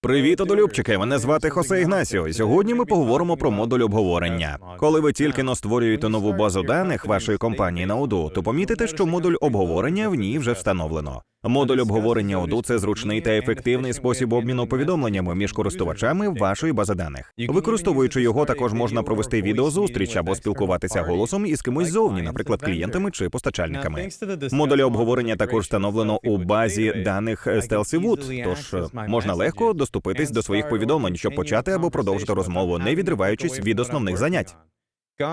Привіт, одолюбчики! Мене звати Хосе Ігнасіо. Сьогодні ми поговоримо про модуль обговорення. Коли ви тільки но створюєте нову базу даних вашої компанії на уду, то помітите, що модуль обговорення в ній вже встановлено. Модуль обговорення Odoo – це зручний та ефективний спосіб обміну повідомленнями між користувачами вашої бази даних. Використовуючи його, також можна провести відеозустріч або спілкуватися голосом із кимось зовні, наприклад, клієнтами чи постачальниками. Модулі обговорення також встановлено у базі даних Stealthy Wood, тож можна легко доступитись до своїх повідомлень, щоб почати або продовжити розмову, не відриваючись від основних занять.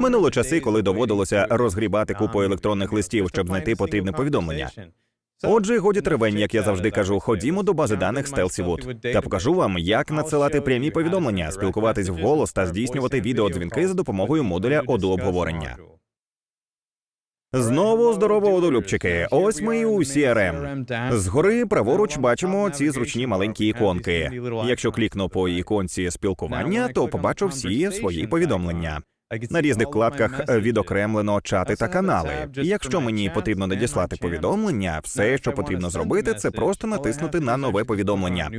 Минуло часи, коли доводилося розгрібати купу електронних листів, щоб знайти потрібне повідомлення. Отже, годі тривень, як я завжди кажу, ходімо до бази даних Wood та покажу вам, як надсилати прямі повідомлення, спілкуватись вголос та здійснювати відеодзвінки за допомогою модуля оду обговорення. Знову здорово, одолюбчики. Ось ми і у CRM. Згори праворуч бачимо ці зручні маленькі іконки. Якщо клікну по іконці спілкування, то побачу всі свої повідомлення. На різних вкладках відокремлено чати та канали. І якщо мені потрібно надіслати повідомлення, все, що потрібно зробити, це просто натиснути на нове повідомлення.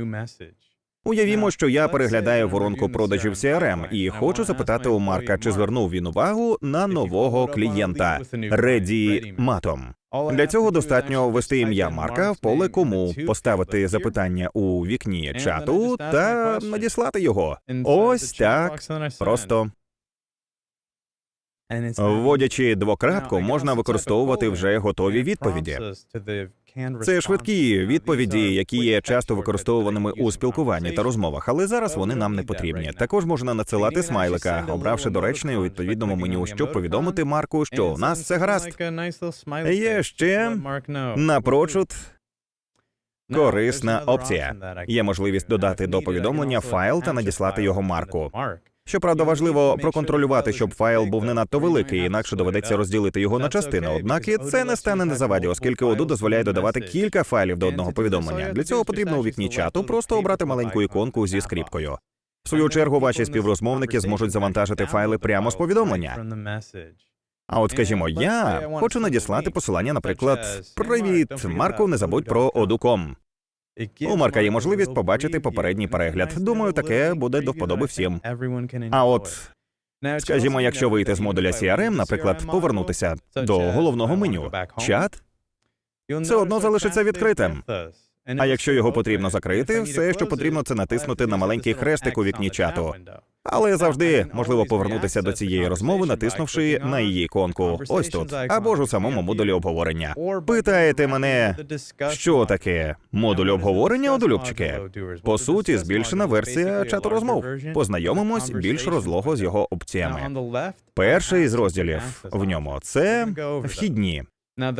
Уявімо, що я переглядаю воронку продажів CRM і хочу запитати у Марка, чи звернув він увагу на нового клієнта Реді Матом. Для цього достатньо ввести ім'я Марка в поле кому, поставити запитання у вікні чату та надіслати його. Ось так просто. Вводячи двокрапку, можна використовувати вже готові відповіді. Це швидкі відповіді, які є часто використовуваними у спілкуванні та розмовах, але зараз вони нам не потрібні. Також можна надсилати смайлика, обравши доречний у відповідному меню, щоб повідомити Марку, що у нас все гаразд. Є ще напрочуд корисна опція. Є можливість додати до повідомлення файл та надіслати його Марку. Щоправда, важливо проконтролювати, щоб файл був не надто великий, інакше доведеться розділити його на частини. Однак і це не стане на заваді, оскільки Odoo дозволяє додавати кілька файлів до одного повідомлення. Для цього потрібно у вікні чату просто обрати маленьку іконку зі скріпкою. В свою чергу ваші співрозмовники зможуть завантажити файли прямо з повідомлення. А от, скажімо, я хочу надіслати посилання, наприклад, привіт, Марку, не забудь про Odoo.com». У Марка є можливість побачити попередній перегляд. Думаю, таке буде до вподоби всім. А от скажімо, якщо вийти з модуля CRM, наприклад, повернутися до головного меню, чат, все одно залишиться відкритим. А якщо його потрібно закрити, все, що потрібно, це натиснути на маленький хрестик у вікні чату. Але завжди можливо повернутися до цієї розмови, натиснувши на її іконку. Ось тут, або ж у самому модулі обговорення. Питаєте мене, що таке модуль обговорення, одолюбчики? По суті, збільшена версія чату розмов. Познайомимось більш розлого з його опціями. Перший з розділів в ньому це вхідні.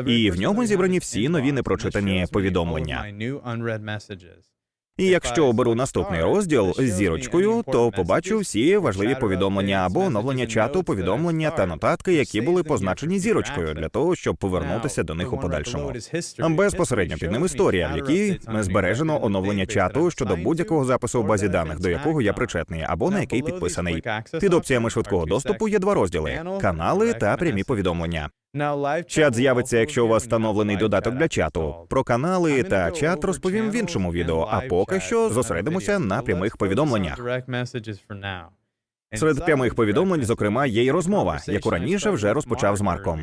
І в ньому зібрані всі нові непрочитані повідомлення. І якщо оберу наступний розділ з зірочкою, то побачу всі важливі повідомлення або оновлення чату, повідомлення та нотатки, які були позначені зірочкою, для того, щоб повернутися до них у подальшому. Безпосередньо під ним історія, в якій збережено оновлення чату щодо будь-якого запису в базі даних, до якого я причетний, або на який підписаний. Під опціями швидкого доступу є два розділи: канали та прямі повідомлення. Чат з'явиться, якщо у вас встановлений додаток для чату. Про канали та чат розповім в іншому відео. А поки що зосередимося на прямих повідомленнях. Серед прямих повідомлень, зокрема, є й розмова, яку раніше вже розпочав з Марком.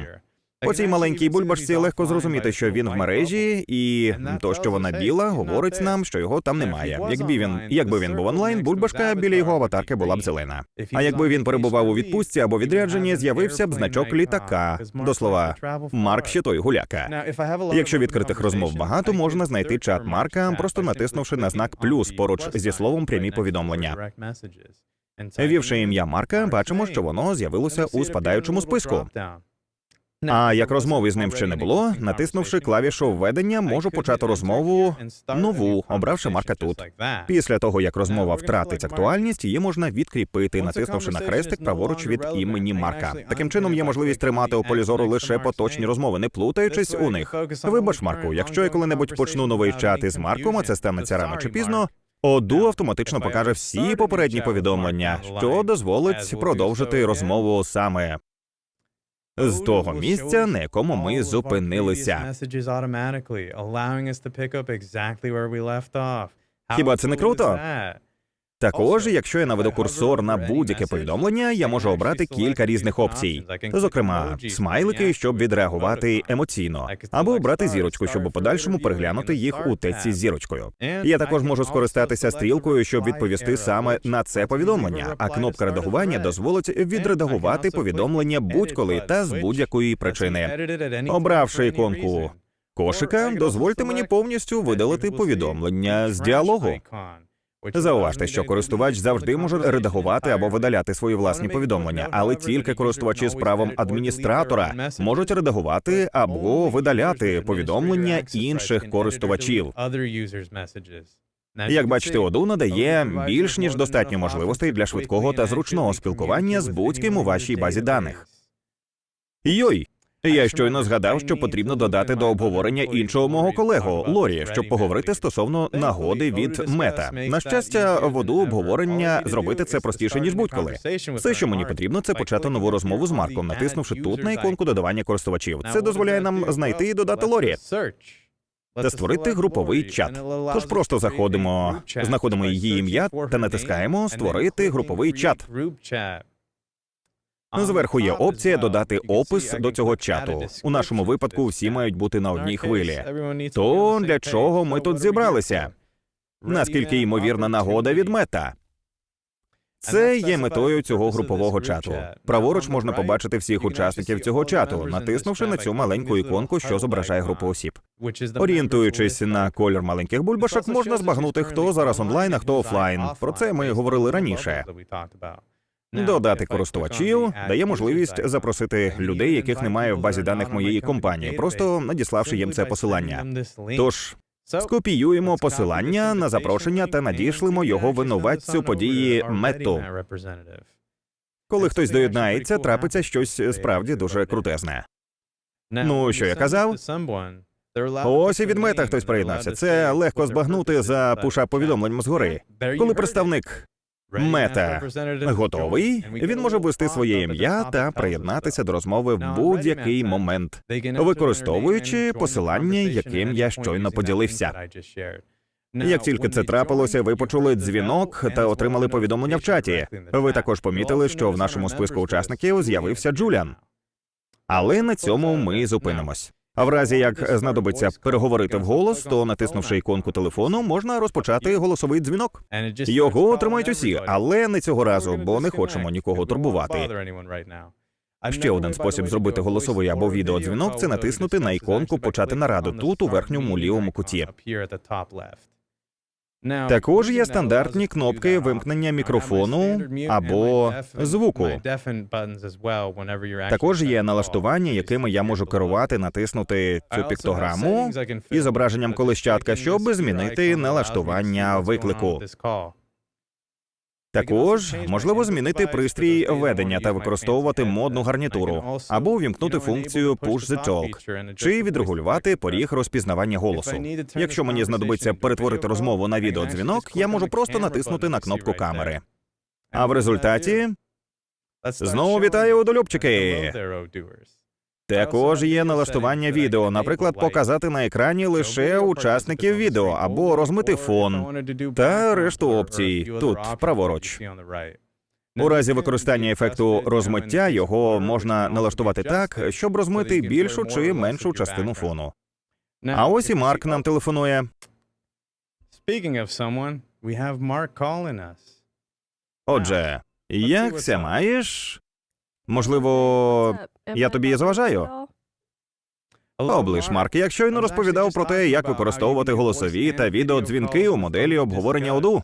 По цій маленькій бульбашці легко зрозуміти, що він в мережі, і то, що вона біла, говорить нам, що його там немає. Якби він, якби він був онлайн, бульбашка біля його аватарки була б зелена. А якби він перебував у відпустці або відрядженні, з'явився б значок літака. До слова, Марк ще той гуляка. Якщо відкритих розмов багато, можна знайти чат Марка, просто натиснувши на знак плюс поруч зі словом прямі повідомлення. Ввівши ім'я Марка, бачимо, що воно з'явилося у спадаючому списку. А як розмови з ним ще не було, натиснувши клавішу введення, можу почати розмову нову, обравши Марка тут. Після того, як розмова втратить актуальність, її можна відкріпити, натиснувши на хрестик праворуч від імені Марка. Таким чином є можливість тримати у полі зору лише поточні розмови, не плутаючись у них. Вибач, Марку, якщо я коли-небудь почну новий чат із Марком, а це станеться рано чи пізно. Оду автоматично покаже всі попередні повідомлення, що дозволить продовжити розмову саме з того місця, на якому ми зупинилися. Хіба це не круто? Також, якщо я наведу курсор на будь-яке повідомлення, я можу обрати кілька різних опцій. Зокрема, смайлики, щоб відреагувати емоційно, або обрати зірочку, щоб у подальшому переглянути їх у тексті з зірочкою. Я також можу скористатися стрілкою, щоб відповісти саме на це повідомлення. А кнопка редагування дозволить відредагувати повідомлення будь-коли та з будь-якої причини. Обравши іконку кошика, дозвольте мені повністю видалити повідомлення з діалогу. Зауважте, що користувач завжди може редагувати або видаляти свої власні повідомлення, але тільки користувачі з правом адміністратора можуть редагувати або видаляти повідомлення інших користувачів. Як бачите, Оду надає більш ніж достатньо можливостей для швидкого та зручного спілкування з будь-ким у вашій базі даних. Йой! Я щойно згадав, що потрібно додати до обговорення іншого мого колегу Лорі, щоб поговорити стосовно нагоди від мета. На щастя, в Оду обговорення зробити це простіше ніж будь-коли. Все, що мені потрібно, це почати нову розмову з Марком, натиснувши тут на іконку додавання користувачів. Це дозволяє нам знайти і додати Лорі та створити груповий чат. Тож просто заходимо, знаходимо її ім'я та натискаємо Створити груповий чат. Зверху є опція додати опис до цього чату. У нашому випадку всі мають бути на одній хвилі. То для чого ми тут зібралися? Наскільки ймовірна нагода від мета? Це є метою цього групового чату. Праворуч можна побачити всіх учасників цього чату, натиснувши на цю маленьку іконку, що зображає групу осіб. Орієнтуючись на колір маленьких бульбашок, можна збагнути, хто зараз онлайн, а хто офлайн. Про це ми говорили раніше. Додати користувачів дає можливість запросити людей, яких немає в базі даних моєї компанії, просто надіславши їм це посилання. Тож скопіюємо посилання на запрошення та надішлемо його винуватцю події мету. Коли хтось доєднається, трапиться щось справді дуже крутезне. Ну, що я казав? Ось і від мета хтось приєднався. Це легко збагнути за пуша повідомленням згори. Коли представник Мета готовий, він може ввести своє ім'я та приєднатися до розмови в будь-який момент, використовуючи посилання, яким я щойно поділився. Як тільки це трапилося, ви почули дзвінок та отримали повідомлення в чаті. Ви також помітили, що в нашому списку учасників з'явився Джуліан. Але на цьому ми зупинимось. А в разі як знадобиться переговорити вголос, то натиснувши іконку телефону, можна розпочати голосовий дзвінок. Його отримають усі, але не цього разу, бо не хочемо нікого турбувати. Ще один спосіб зробити голосовий або відеодзвінок це натиснути на іконку Почати нараду тут у верхньому лівому куті. Також є стандартні кнопки вимкнення мікрофону або звуку. Також є налаштування, якими я можу керувати, натиснути цю піктограму і зображенням колищатка, щоб змінити налаштування виклику. Також можливо змінити пристрій ведення та використовувати модну гарнітуру, або увімкнути функцію Push the Talk, чи відрегулювати поріг розпізнавання голосу. Якщо мені знадобиться перетворити розмову на відеодзвінок, я можу просто натиснути на кнопку камери. А в результаті знову вітаю удолюбчики. Також є налаштування відео, наприклад, показати на екрані лише учасників відео або розмити фон та решту опцій тут праворуч. У разі використання ефекту розмиття його можна налаштувати так, щоб розмити більшу чи меншу частину фону. А ось і Марк нам телефонує. Отже, як це маєш? Можливо, я тобі заважаю? Облиш, Марк, я щойно розповідав про те, як використовувати голосові та відеодзвінки у моделі обговорення ОДУ.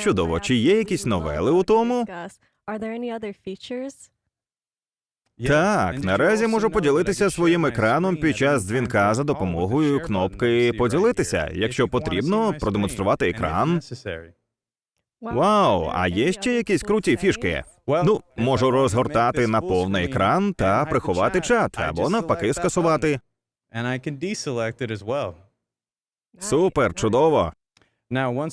Чудово, чи є якісь новели у тому? Так, наразі можу поділитися своїм екраном під час дзвінка за допомогою кнопки Поділитися, якщо потрібно, продемонструвати екран. Вау, а є ще якісь круті фішки? Ну, можу розгортати на повний екран та приховати чат, або навпаки скасувати. Супер, чудово.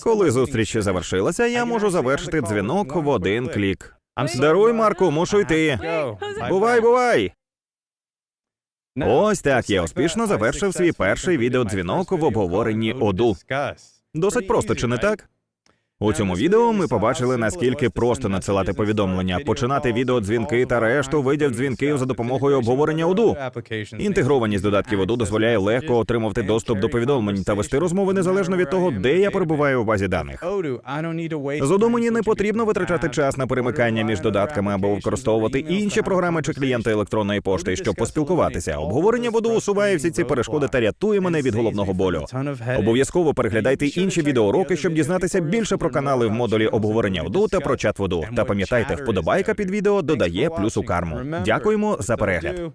Коли зустріч завершилася, я можу завершити дзвінок в один клік. Даруй, Марку, мушу йти. Бувай, бувай. Ось так я успішно завершив свій перший відеодзвінок в обговоренні ОДУ. Досить просто, чи не так? У цьому відео ми побачили, наскільки просто надсилати повідомлення, починати відеодзвінки та решту видів дзвінків за допомогою обговорення УДУ. Інтегрованість додатків ОДУ дозволяє легко отримувати доступ до повідомлень та вести розмови незалежно від того, де я перебуваю у базі даних. З ОДУ мені не потрібно витрачати час на перемикання між додатками або використовувати інші програми чи клієнти електронної пошти, щоб поспілкуватися. Обговорення в ОДУ усуває всі ці перешкоди та рятує мене від головного болю. Обов'язково переглядайте інші відеоуроки, щоб дізнатися більше про канали в модулі обговорення ОДУ та про чат воду. Та пам'ятайте, вподобайка під відео додає плюс у карму. Дякуємо за перегляд.